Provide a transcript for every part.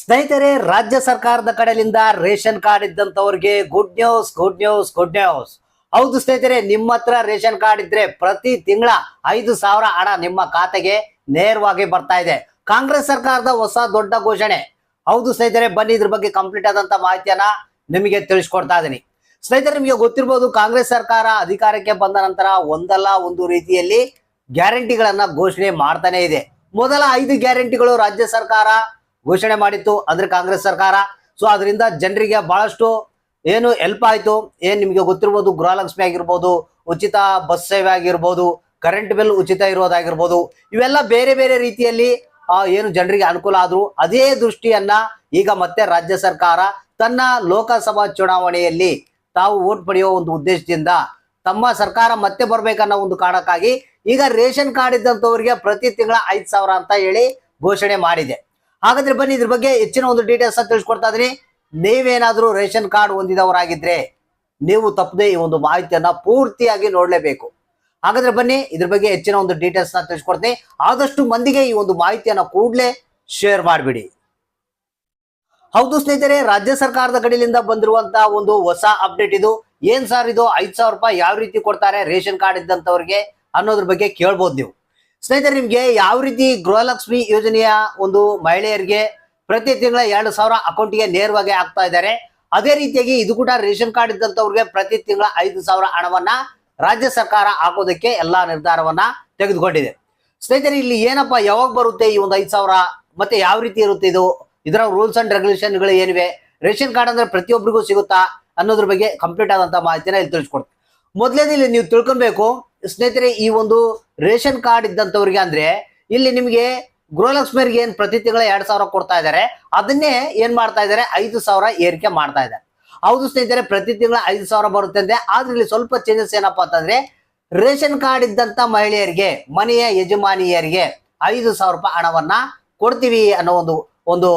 ಸ್ನೇಹಿತರೆ, ರಾಜ್ಯ ಸರ್ಕಾರದ ಕಡೆಯಿಂದ ration card ಇದ್ದಂಥವ್ರಿಗೆ good news good news good news ಹೌದು ಸ್ನೇಹಿತರೆ, ನಿಮ್ಮ ಹತ್ರ ರೇಷನ್ ಕಾರ್ಡ್ ಇದ್ರೆ ಪ್ರತಿ ತಿಂಗಳ ಐದು ಸಾವಿರ ಹಣ ನಿಮ್ಮ ಖಾತೆಗೆ ನೇರವಾಗಿ ಬರ್ತಾ ಇದೆ. ಕಾಂಗ್ರೆಸ್ ಸರ್ಕಾರದ ಹೊಸ ದೊಡ್ಡ ಘೋಷಣೆ. ಹೌದು ಸ್ನೇಹಿತರೆ, ಬನ್ನಿ ಇದ್ರ ಬಗ್ಗೆ ಕಂಪ್ಲೀಟ್ ಆದಂತ ಮಾಹಿತಿಯನ್ನ ನಿಮಗೆ ತಿಳಿಸ್ಕೊಡ್ತಾ ಇದೀನಿ. ಸ್ನೇಹಿತರೆ, ನಿಮಗೆ ಗೊತ್ತಿರ್ಬೋದು, ಕಾಂಗ್ರೆಸ್ ಸರ್ಕಾರ ಅಧಿಕಾರಕ್ಕೆ ಬಂದ ನಂತರ ಒಂದಲ್ಲ ಒಂದು ರೀತಿಯಲ್ಲಿ ಗ್ಯಾರಂಟಿಗಳನ್ನ ಘೋಷಣೆ ಮಾಡ್ತಾನೆ ಇದೆ. ಮೊದಲ ಐದು ಗ್ಯಾರಂಟಿಗಳು ರಾಜ್ಯ ಸರ್ಕಾರ ಘೋಷಣೆ ಮಾಡಿತ್ತು ಅಂದ್ರೆ ಕಾಂಗ್ರೆಸ್ ಸರ್ಕಾರ. ಸೊ ಅದರಿಂದ ಜನರಿಗೆ ಬಹಳಷ್ಟು ಏನು ಹೆಲ್ಪ್ ಆಯಿತು. ಏನು ನಿಮಗೆ ಗೊತ್ತಿರ್ಬೋದು, ಗೃಹಲಕ್ಷ್ಮಿ ಆಗಿರ್ಬೋದು, ಉಚಿತ ಬಸ್ ಸೇವೆ ಆಗಿರ್ಬೋದು ಕರೆಂಟ್ ಬಿಲ್ ಉಚಿತ ಇರೋದಾಗಿರ್ಬೋದು, ಇವೆಲ್ಲ ಬೇರೆ ಬೇರೆ ರೀತಿಯಲ್ಲಿ ಏನು ಜನರಿಗೆ ಅನುಕೂಲ ಆದ್ರು ಅದೇ ದೃಷ್ಟಿಯನ್ನ ಈಗ ಮತ್ತೆ ರಾಜ್ಯ ಸರ್ಕಾರ ತನ್ನ ಲೋಕಸಭಾ ಚುನಾವಣೆಯಲ್ಲಿ ತಾವು ಓಟ್ ಪಡೆಯುವ ಒಂದು ಉದ್ದೇಶದಿಂದ ತಮ್ಮ ಸರ್ಕಾರ ಮತ್ತೆ ಬರ್ಬೇಕನ್ನೋ ಒಂದು ಕಾರಣಕ್ಕಾಗಿ ಈಗ ರೇಷನ್ ಕಾರ್ಡ್ ಇದ್ದಂಥವ್ರಿಗೆ ಪ್ರತಿ ತಿಂಗಳ ಐದು ಅಂತ ಹೇಳಿ ಘೋಷಣೆ ಮಾಡಿದೆ. ಹಾಗಾದ್ರೆ ಬನ್ನಿ ಇದ್ರ ಬಗ್ಗೆ ಹೆಚ್ಚಿನ ಒಂದು ಡೀಟೇಲ್ಸ್ ತಿಳಿಸ್ಕೊಡ್ತಾ ಇದೀನಿ ನೀವೇನಾದ್ರೂ ರೇಷನ್ ಕಾರ್ಡ್ ಹೊಂದಿದವರಾಗಿದ್ರೆ ನೀವು ತಪ್ಪದೆ ಈ ಒಂದು ಮಾಹಿತಿಯನ್ನ ಪೂರ್ತಿಯಾಗಿ ನೋಡ್ಲೇಬೇಕು. ಹಾಗಾದ್ರೆ ಬನ್ನಿ ಇದ್ರ ಬಗ್ಗೆ ಹೆಚ್ಚಿನ ಒಂದು ಡೀಟೇಲ್ಸ್ನ ತಿಳಿಸ್ಕೊಡ್ತೀನಿ. ಆದಷ್ಟು ಮಂದಿಗೆ ಈ ಒಂದು ಮಾಹಿತಿಯನ್ನ ಕೂಡಲೇ ಶೇರ್ ಮಾಡಿಬಿಡಿ. ಹೌದು ಸ್ನೇಹಿತರೆ, ರಾಜ್ಯ ಸರ್ಕಾರದ ಕಡೆಯಿಂದ ಬಂದಿರುವಂತಹ ಒಂದು ಹೊಸ ಅಪ್ಡೇಟ್ ಇದು. ಏನ್ ಸರ್ ಇದು? ಐದ್ ಸಾವಿರ ರೂಪಾಯಿ ಯಾವ ರೀತಿ ಕೊಡ್ತಾರೆ ರೇಷನ್ ಕಾರ್ಡ್ ಇದ್ದಂತವ್ರಿಗೆ ಅನ್ನೋದ್ರ ಬಗ್ಗೆ ಕೇಳ್ಬೋದು ನೀವು. ಸ್ನೇಹಿತರೆ, ನಿಮ್ಗೆ ಯಾವ ರೀತಿ ಗೃಹಲಕ್ಷ್ಮಿ ಯೋಜನೆಯ ಒಂದು ಮಹಿಳೆಯರಿಗೆ ಪ್ರತಿ ತಿಂಗಳ ಎರಡು ಸಾವಿರ ಅಕೌಂಟ್ಗೆ ನೇರವಾಗಿ ಆಗ್ತಾ ಇದ್ದಾರೆ? ಅದೇ ರೀತಿಯಾಗಿ ಇದು ಕೂಡ ರೇಷನ್ ಕಾರ್ಡ್ ಇದ್ದಂತವ್ರಿಗೆ ಪ್ರತಿ ತಿಂಗಳ ಐದು ಸಾವಿರ ಹಣವನ್ನ ರಾಜ್ಯ ಸರ್ಕಾರ ಹಾಕೋದಕ್ಕೆ ಎಲ್ಲಾ ನಿರ್ಧಾರವನ್ನ ತೆಗೆದುಕೊಂಡಿದೆ. ಸ್ನೇಹಿತರೆ, ಇಲ್ಲಿ ಏನಪ್ಪಾ ಯಾವಾಗ ಬರುತ್ತೆ ಈ ಒಂದು ಐದು ಸಾವಿರ? ಮತ್ತೆ ಯಾವ ರೀತಿ ಇರುತ್ತೆ ಇದು? ಇದರ ರೂಲ್ಸ್ ಅಂಡ್ ರೆಗ್ಯುಲೇಷನ್ಗಳು ಏನಿವೆ? ರೇಷನ್ ಕಾರ್ಡ್ ಅಂದ್ರೆ ಪ್ರತಿಯೊಬ್ಬರಿಗೂ ಸಿಗುತ್ತಾ ಅನ್ನೋದ್ರ ಬಗ್ಗೆ ಕಂಪ್ಲೀಟ್ ಆದಂತ ಮಾಹಿತಿನ ಇಲ್ಲಿ ತಿಳಿಸ್ಕೊಡ್ತೀನಿ. ಮೊದಲೇದು ಇಲ್ಲಿ ನೀವು ತಿಳ್ಕೊಬೇಕು ಸ್ನೇಹಿತರೆ, ಈ ಒಂದು ರೇಷನ್ ಕಾರ್ಡ್ ಇದ್ದಂಥವ್ರಿಗೆ ಅಂದ್ರೆ, ಇಲ್ಲಿ ನಿಮಗೆ ಗೃಹಲಕ್ಷ್ಮಿಯರಿಗೆ ಏನ್ ಪ್ರತಿ ತಿಂಗಳ ಎರಡ್ ಸಾವಿರ ಕೊಡ್ತಾ ಇದ್ದಾರೆ, ಅದನ್ನೇ ಏನ್ ಮಾಡ್ತಾ ಇದ್ದಾರೆ, ಐದು ಸಾವಿರ ಏರಿಕೆ ಮಾಡ್ತಾ ಇದ್ದಾರೆ. ಹೌದು ಸ್ನೇಹಿತರೆ, ಪ್ರತಿ ತಿಂಗಳ ಐದು ಸಾವಿರ ಬರುತ್ತೆ ಅಂದ್ರೆ ಆದ್ರೆ ಇಲ್ಲಿ ಸ್ವಲ್ಪ ಚೇಂಜಸ್ ಏನಪ್ಪಾ ಅಂತಂದ್ರೆ ರೇಷನ್ ಕಾರ್ಡ್ ಇದ್ದಂತ ಮಹಿಳೆಯರಿಗೆ, ಮನೆಯ ಯಜಮಾನಿಯರಿಗೆ ಐದು ಸಾವಿರ ರೂಪಾಯಿ ಹಣವನ್ನ ಕೊಡ್ತೀವಿ ಅನ್ನೋ ಒಂದು ಒಂದು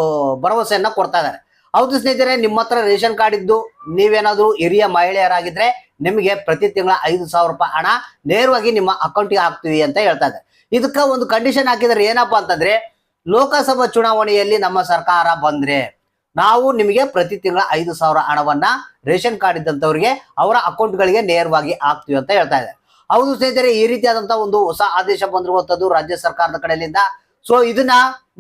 ಭರವಸೆಯನ್ನ ಕೊಡ್ತಾ ಇದ್ದಾರೆ. ಹೌದು ಸ್ನೇಹಿತರೆ, ನಿಮ್ಮ ಹತ್ರ ರೇಷನ್ ಕಾರ್ಡ್ ಇದ್ದು ನೀವೇನಾದ್ರೂ ಹಿರಿಯ ಮಹಿಳೆಯರಾಗಿದ್ರೆ ನಿಮಗೆ ಪ್ರತಿ ತಿಂಗಳ ಐದು ಸಾವಿರ ರೂಪಾಯಿ ಹಣ ನೇರವಾಗಿ ನಿಮ್ಮ ಅಕೌಂಟ್ಗೆ ಹಾಕ್ತೀವಿ ಅಂತ ಹೇಳ್ತಾ ಇದ್ದಾರೆ. ಇದಕ್ಕ ಒಂದು ಕಂಡೀಷನ್ ಹಾಕಿದ್ರೆ ಏನಪ್ಪಾ ಅಂತಂದ್ರೆ, ಲೋಕಸಭಾ ಚುನಾವಣೆಯಲ್ಲಿ ನಮ್ಮ ಸರ್ಕಾರ ಬಂದ್ರೆ ನಾವು ನಿಮಗೆ ಪ್ರತಿ ತಿಂಗಳ ಐದು ಸಾವಿರ ಹಣವನ್ನ ರೇಷನ್ ಕಾರ್ಡ್ ಇದ್ದಂಥವ್ರಿಗೆ ಅವರ ಅಕೌಂಟ್ಗಳಿಗೆ ನೇರವಾಗಿ ಹಾಕ್ತೀವಿ ಅಂತ ಹೇಳ್ತಾ ಇದ್ದಾರೆ. ಹೌದು ಸ್ನೇಹಿತರೆ, ಈ ರೀತಿಯಾದಂತಹ ಒಂದು ಹೊಸ ಆದೇಶ ಬಂದಿರುವಂತದ್ದು ರಾಜ್ಯ ಸರ್ಕಾರದ ಕಡೆಯಿಂದ ಸೊ ಇದನ್ನ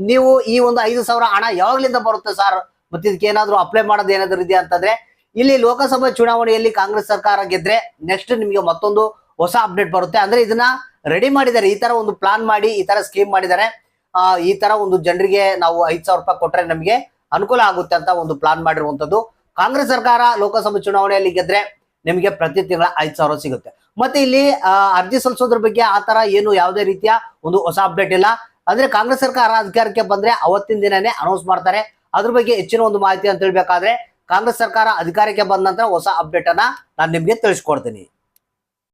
ನೀವು ಈ ಒಂದು ಐದು ಸಾವಿರ ಹಣ ಯಾವಾಗ್ಲಿಂದ ಬರುತ್ತೆ ಸರ್? ಮತ್ತೆ ಇದಕ್ಕೆ ಏನಾದ್ರು ಅಪ್ಲೈ ಮಾಡೋದು ಏನಾದ್ರು ಇದೆಯಾ ಅಂತಂದ್ರೆ, ಇಲ್ಲಿ ಲೋಕಸಭಾ ಚುನಾವಣೆಯಲ್ಲಿ ಕಾಂಗ್ರೆಸ್ ಸರ್ಕಾರ ಗೆದ್ರೆ ನೆಕ್ಸ್ಟ್ ನಿಮಗೆ ಮತ್ತೊಂದು ಹೊಸ ಅಪ್ಡೇಟ್ ಬರುತ್ತೆ. ಅಂದ್ರೆ ಇದನ್ನ ರೆಡಿ ಮಾಡಿದ್ದಾರೆ. ಈ ತರ ಒಂದು ಪ್ಲಾನ್ ಮಾಡಿ, ಈ ತರ ಸ್ಕೀಮ್ ಮಾಡಿದ್ದಾರೆ. ಈ ತರ ಒಂದು ಜನರಿಗೆ ನಾವು ಐದ್ ಸಾವಿರ ರೂಪಾಯಿ ಕೊಟ್ರೆ ನಮಗೆ ಅನುಕೂಲ ಆಗುತ್ತೆ ಅಂತ ಒಂದು ಪ್ಲಾನ್ ಮಾಡಿರುವಂತದ್ದು ಕಾಂಗ್ರೆಸ್ ಸರ್ಕಾರ ಲೋಕಸಭಾ ಚುನಾವಣೆಯಲ್ಲಿ ಗೆದ್ರೆ ನಿಮಗೆ ಪ್ರತಿ ತಿಂಗಳ ಐದ್ ಸಾವಿರ ಸಿಗುತ್ತೆ. ಮತ್ತೆ ಇಲ್ಲಿ ಅರ್ಜಿ ಸಲ್ಲಿಸೋದ್ರ ಬಗ್ಗೆ ಆ ತರ ಏನು ಯಾವುದೇ ರೀತಿಯ ಒಂದು ಹೊಸ ಅಪ್ಡೇಟ್ ಇಲ್ಲ. ಅಂದ್ರೆ ಕಾಂಗ್ರೆಸ್ ಸರ್ಕಾರ ಅಧಿಕಾರಕ್ಕೆ ಬಂದ್ರೆ ಅವತ್ತಿನ ದಿನನೇ ಅನೌನ್ಸ್ ಮಾಡ್ತಾರೆ. ಅದ್ರ ಬಗ್ಗೆ ಹೆಚ್ಚಿನ ಒಂದು ಮಾಹಿತಿ ಅಂತ ಹೇಳ್ಬೇಕಾದ್ರೆ ಕಾಂಗ್ರೆಸ್ ಸರ್ಕಾರ ಅಧಿಕಾರಕ್ಕೆ ಬಂದ ನಂತರ ಹೊಸ ಅಪ್ಡೇಟ್ ಅನ್ನ ನಾನು ನಿಮ್ಗೆ ತಿಳಿಸ್ಕೊಡ್ತೀನಿ.